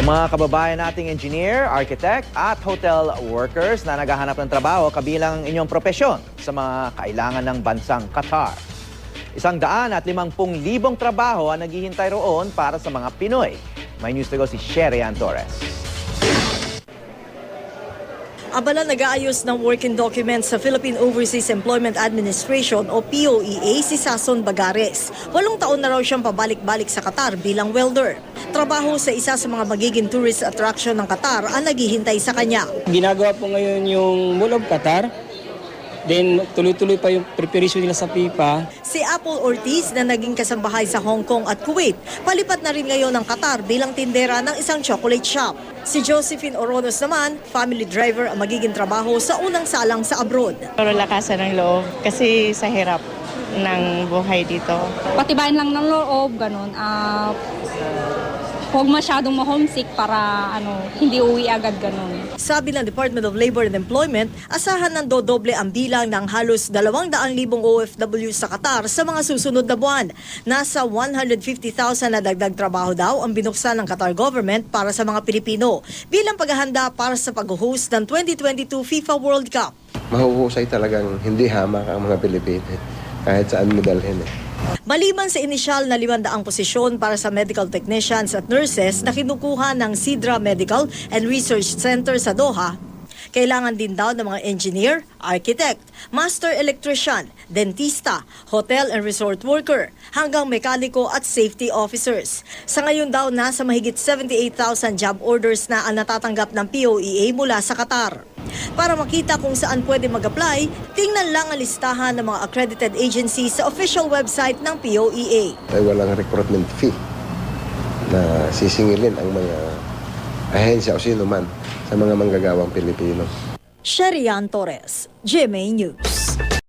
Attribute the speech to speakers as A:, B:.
A: Sa mga kababayan nating engineer, architect at hotel workers na naghahanap ng trabaho kabilang inyong propesyon sa mga kailangan ng bansang Qatar. Isang daan at limampung libong trabaho ang naghihintay roon para sa mga Pinoy. May news to go si Sherian Torres.
B: Abala nag-aayos ng working documents sa Philippine Overseas Employment Administration o POEA si Sason Bagares. Walong taon na raw siyang pabalik-balik sa Qatar bilang welder. Trabaho sa isa sa mga magiging tourist attraction ng Qatar ang naghihintay sa kanya.
C: Ginagawa po ngayon yung Mall of Qatar. Then tuloy-tuloy pa yung preparation nila sa pipa.
B: Si Apple Ortiz na naging kasambahay sa Hong Kong at Kuwait, palipat na rin ngayon ng Qatar bilang tindera ng isang chocolate shop. Si Josephine Oronos naman, family driver ang magiging trabaho sa unang salang sa abroad.
D: Pero lakasan ng loob kasi sa hirap ng buhay dito.
E: patibayan lang ng loob, ganun. Ah, huwag masyadong ma-homesick para ano, hindi uwi agad ganun.
B: Sabi ng Department of Labor and Employment, asahan ng dodoble ang bilang ng halos 200,000 OFW sa Qatar sa mga susunod na buwan. Nasa 150,000 na dagdag trabaho daw ang binuksan ng Qatar government para sa mga Pilipino bilang paghahanda para sa pag-host ng 2022 FIFA World Cup.
F: mahuhusay talagang hindi hamak ang mga Pilipino kahit saan mo dalhin eh.
B: Maliban sa inisyal na 500 posisyon para sa medical technicians at nurses na kinukuha ng Sidra Medical and Research Center sa Doha, kailangan din daw ng mga engineer, architect, master electrician, dentista, hotel and resort worker, hanggang mekaniko at safety officers. Sa ngayon daw, nasa mahigit 78,000 job orders na ang natatanggap ng POEA mula sa Qatar. Para makita kung saan pwede mag-apply, tingnan lang ang listahan ng mga accredited agencies sa official website ng POEA.
F: Ay walang recruitment fee na sisingilin ang mga ahensya o sino man sa mga manggagawang Pilipino.
B: Sherian Torres, GMA News.